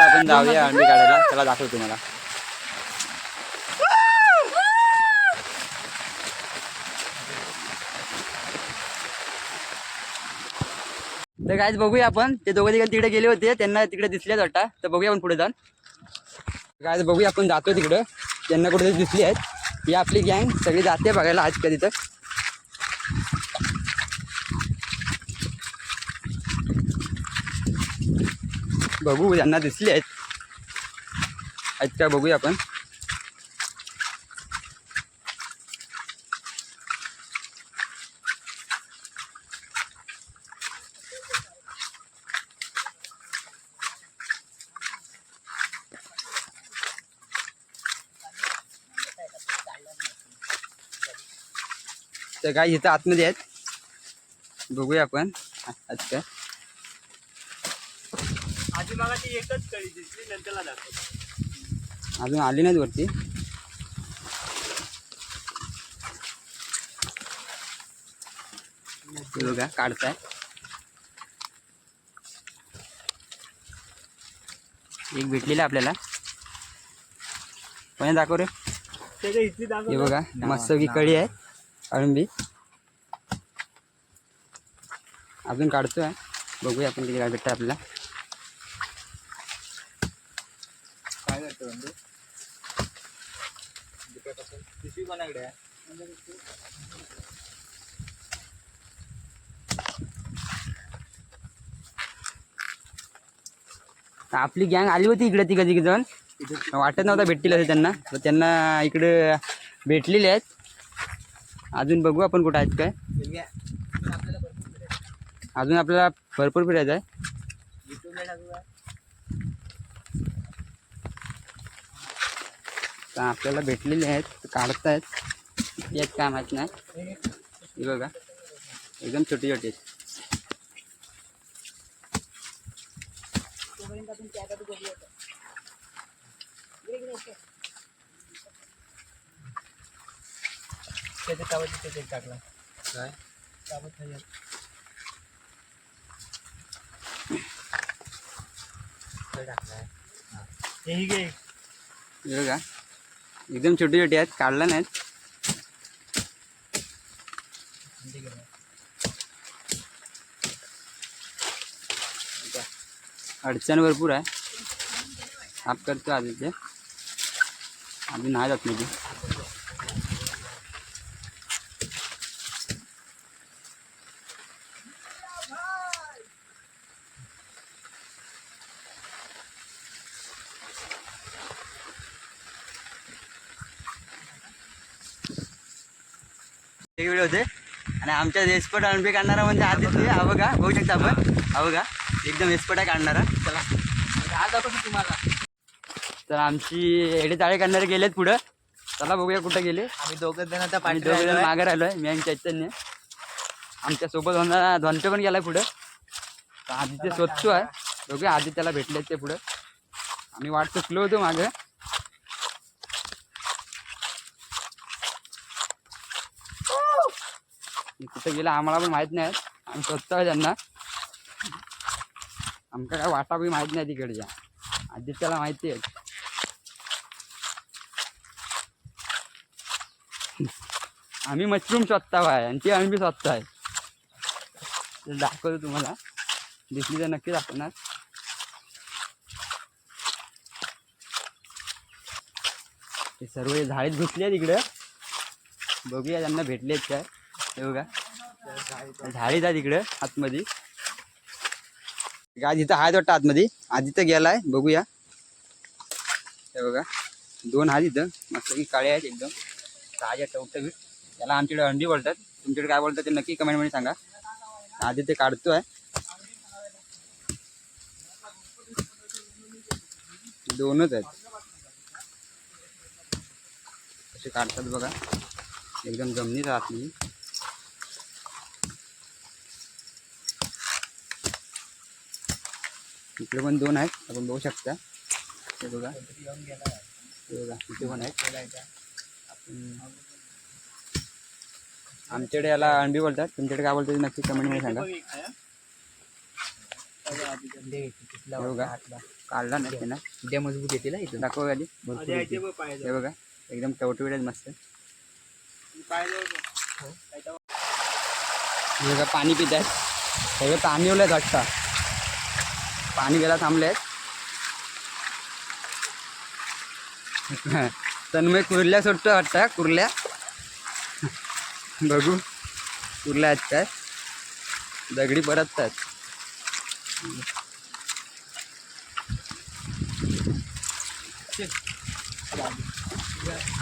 आपण जाऊया अंडी काढायला. त्याला दाखवतो तुम्हाला. तर काय बघूया आपण. ते दोघं तिकडे तिकडे गेले होते. त्यांना तिकडे दिसले वाटतं. तर बघूया आपण पुढे जाऊन. काय बघूया आपण जातो तिकडं. त्यांना कुठे दिसली आहेत. ही आपली गँग सगळी जाते बघायला आज कधी तर. बघू त्यांना दिसली आहेत. आहेत का बघूया आपण. तर काय इथं आतमध्ये आहेत. बघूया आपण. आज काय आधी मागा ती एकच कळी दिसली नंतरला दाखव अजून आली नाहीत वरती. बघा काढताय. एक भेटलेलं आपल्याला. पण दाखव रे? हे बघा मस्त की कळी आहे अळंबी अजून काढतोय. बघूया आपण किती काय भेटतं आपल्याला काय करतो बंधू पिशवी कोणाकडे आपली गँग आली होती इकडे तिघं तिघ जण वाटत नव्हता भेटतील असे त्यांना. तर त्यांना इकडे भेटलेले आहेत. अजून बघू आपण कुठं आहेत काय. अजून आपल्याला भरपूर फिरायचं आहे. तर आपल्याला भेटलेले आहेत ते काढतायत. यात काय माहीत नाही. हे बघा एकदम छोटी छोटी आहेत त्याच्या तावाची त्याच्या टाकला काय? तावत हे ही घे हे बघा. एकदम छोटी छोटी आहेत काढला नाहीत. अडचण भरपूर आहे. आप करतो आदित्य. अजून नाही जात म्हणजे व्हिडिओ होते. आणि आमच्या एक्सपर्ट अनुभव काढणारा म्हणजे आदित्य हा बघा बघू शकता आपण. हा बघा एकदम एक्सपर्ट आहे काढणारा. चला. आज दाखवतो तुम्हाला. तर आमची एडे ताळे काढणारे गेलेत पुढं. चला बघूया कुठं गेले. आम्ही दोघं जण आता पाठी दोघे जण मागे राहिलोय मी आणि चैतन्य. आमच्यासोबत होणारा धोंटे पण गेलाय पुढं. तर आदित्य स्वच्छ आहे. बघूया आदित्याला भेटलेत ते पुढं. आम्ही वाट चुकलो होतो मागं. कुठं गेला आम्हाला पण माहीत नाही. आम्ही स्वतः आहे त्यांना आमका काय वाटा बी माहीत नाही तिकडच्या. आदित्याला माहिती आहे. आम्ही मशरूम स्वतः आहे आणि ती आम्ही स्वतः आहे. ते दाखवतो तुम्हाला. दिसली तर नक्की दाखवणार. ते सर्व झाडीत घुसले तिकडं बघूया त्यांना भेटलेत काय. हे बघा. झाडीत आहे तिकडं आतमध्ये. काय तिथं हात वाटतं आतमध्ये. आधी तर गेलाय बघूया. हे बघा. दोन हात इथं. मस्त की काळे आहेत एकदम. ताज्या टवटवीत त्याला आमच्याकडे अंडी बोलतात. तुमच्याकडे काय बोलतात ते नक्की कमेंटमध्ये सांगा. आधी ते आहे दोनच आहेत. असे काढतात बघा. एकदम जमिनीत राहत नाही इकडे पण दोन आहेत. आपण बघू शकता. हे बघा. हे बघा. इथे पण आहेत. आपण- आमच्याकडे याला अंडी बोलतात. तुमच्याकडे काय बोलतात ते नक्की कमेंटमध्ये सांगा. हो का? काढला नाही त्यांना. उद्या मजबूत येते ना इथं दाखव बघ पाय हे बघा. एकदम टवटवीत आहेत मस्त. हे बघा पाणी पित आहेत सगळे पाणी ओले वाटतं. पाणी गेला थांबले तन्मय कुर्ल्या सुटतो वाटतं कुर्ल्या. बघू कुर्ल्या आहेत काय. दगडी परततात.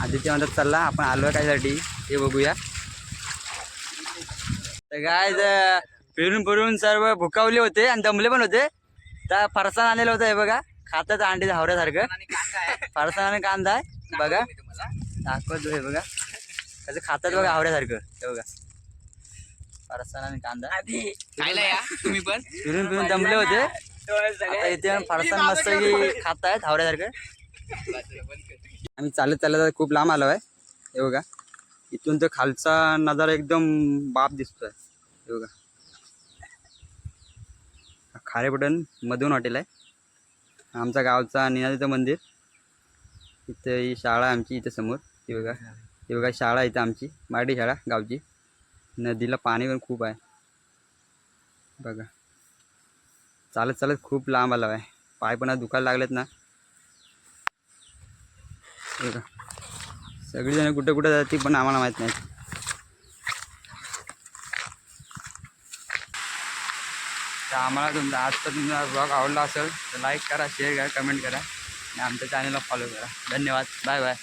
आदित्य म्हणतात चालला आपण आलो कायसाठी हे बघूया. तर काय फिरून फिरून सर्व भुकावले होते आणि दमले पण होते. तर फरसाण आणलेलं होतं हे बघा. खातात अंडी हावऱ्यासारखं फरसाण आणि कांदा आहे. बघा. दाखवतो हे बघा. कसं खातात बघा हावऱ्यासारखं हे बघा. फरसाण आणि कांदा. तुम्ही पण. फिरून फिरून दमले होते. आता इथे फरसाण मस्त की खात आहेत हावऱ्यासारखं आम्ही चालत चालत खूप लांब आलो आहे. हे बघा. इथून तर खालचा नजारा एकदम बाप दिसतोय. हे बघा. खारेपटन मधून हॉटेल आहे. आमचा गावचा निनादीचं मंदिर. इथं ही शाळा आहे आमची इथं समोर. ही बघा. ही बघा शाळा आहे इथं आमची. माडी शाळा गावची. नदीला पाणी पण खूप आहे. बघा. चालत चालत खूप लांब आला आहे. पाय पण दुखायला लागलेत ना. बघा. सगळीजण कुठं कुठं जाते पण आम्हाला माहीत नाही. तर आम्हाला तुमचा आजचा तुमचा ब्लॉग आवडला असेल तर लाईक करा शेअर करा कमेंट करा. आणि आमच्या चॅनलला फॉलो करा. धन्यवाद. Bye bye